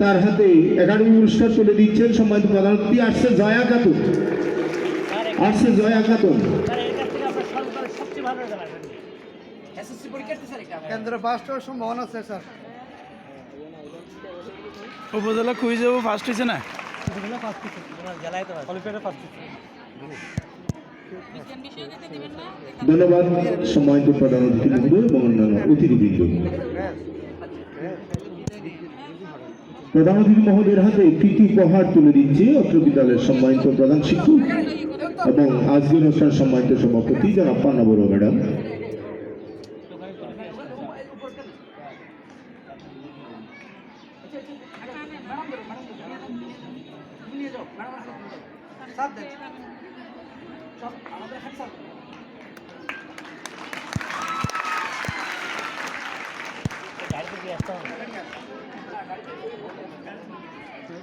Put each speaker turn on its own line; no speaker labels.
তার হাতে একাডেমি পুরস্কার তুলে দিচ্ছেন সম্মানিত প্রধান অতিথি আসছে জয়া খাতুন। আসছে জয়া খাতুন।
এসএসসি পরীক্ষার্থী স্যার এটা
কেন্দ্রে ফার্স্ট হওয়ার সম্ভাবনা আছে স্যার।
উপজেলা খুঁজে যাব ফার্স্ট হয়েছে না?
জেলায় তো কোয়ালিফায়ারে ফার্স্ট
ধন্যবাদ অতিথি মহোদয় এবং অন্যান্য অতিথিবৃন্দ। প্রধান অতিথি মহোদয়ের হাতে কৃতি উপহার তুলে দিচ্ছে অত্র বিদ্যালয়ের সম্মানিত প্রধান শিক্ষক এবং আজকের অনুষ্ঠান সম্মানিত সভাপতি জনাব পান্না বড়ুয়া ম্যাডাম।
স্যার